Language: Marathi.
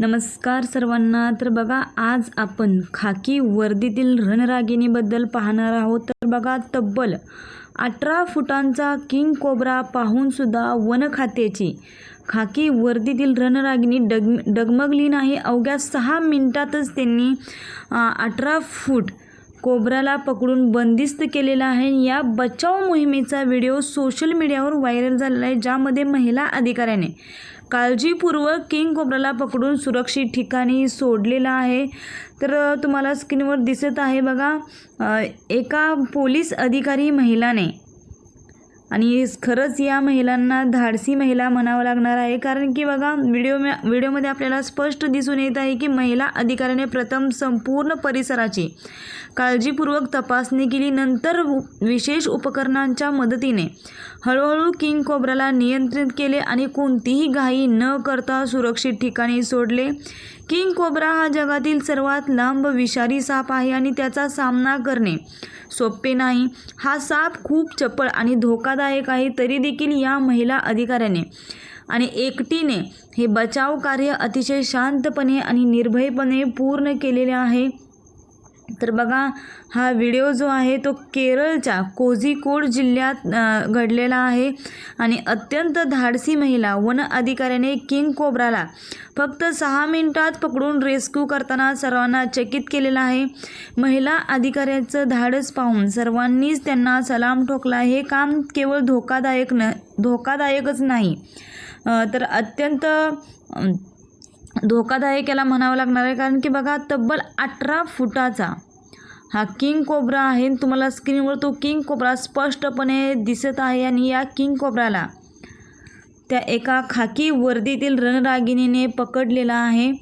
नमस्कार सर्वांना. तर बघा आज आपण खाकी वर्दीतील रणरागिणीबद्दल पाहणार आहोत. तर बघा तब्बल अठरा फुटांचा किंग कोबरा पाहूनसुद्धा वन खात्याची खाकी वर्दीतील रणरागिणी डग डगमगली नाही. अवघ्या सहा मिनिटातच त्यांनी अठरा फूट कोब्राला पकडून बंदिस्त केलेला आहे. या बचाव मोहिमेचा व्हिडिओ सोशल मीडियावर व्हायरल झालेला आहे ज्यामध्ये महिला अधिकाऱ्याने काळजीपूर्वक किंग कोब्राला पकडून सुरक्षित ठिकाणी सोडलेला आहे. तर तुम्हाला स्क्रीनवर दिसत आहे बघा एका पोलीस अधिकारी महिलाने आणि खरंच या महिलांना धाडसी महिला म्हणावं लागणार आहे. कारण की बघा व्हिडिओ व्हिडिओमध्ये आपल्याला स्पष्ट दिसून येत आहे की महिला अधिकाऱ्याने प्रथम संपूर्ण परिसराची काळजीपूर्वक तपासणी केली नंतर विशेष उपकरणांच्या मदतीने हळूहळू किंग कोब्राला नियंत्रित केले आणि कोणतीही घाई न करता सुरक्षित ठिकाणी सोडले. किंग कोब्रा हा जगातील सर्वात लांब विषारी साप आहे आणि त्याचा सामना करणे सोपे नाही. हा साप खूप चपळ आणि धोकादायक आहे तरी देखील या महिला अधिकाऱ्याने आणि एकटीने हे बचाव कार्य अतिशय शांतपणे आणि निर्भयपणे पूर्ण केलेले आहे. तर बघा हा व्हिडिओ जो आहे तो केरळच्या कोझिकोड जिल्ह्यात घडलेला आहे. आणि अत्यंत धाडसी महिला वन अधिकाऱ्याने किंग कोब्राला फक्त सहा मिनिटात पकडून रेस्क्यू करताना सर्वांना चकित केलेला आहे. महिला अधिकाऱ्याचं धाडस पाहून सर्वांनीच त्यांना सलाम ठोकला. हे काम केवळ धोकादायक न धोकादायकच नाही. तर अत्यंत धोकादायक याला म्हणावं लागणार आहे. कारण की बघा तब्बल अठरा फुटाचा हा किंग कोब्रा आहे. तुम्हाला स्क्रीनवर तो किंग कोब्रा स्पष्टपणे दिसत आहे. आणि या किंग कोब्राला त्या एका खाकी वर्दीतील रणरागिणीने पकडलेला आहे.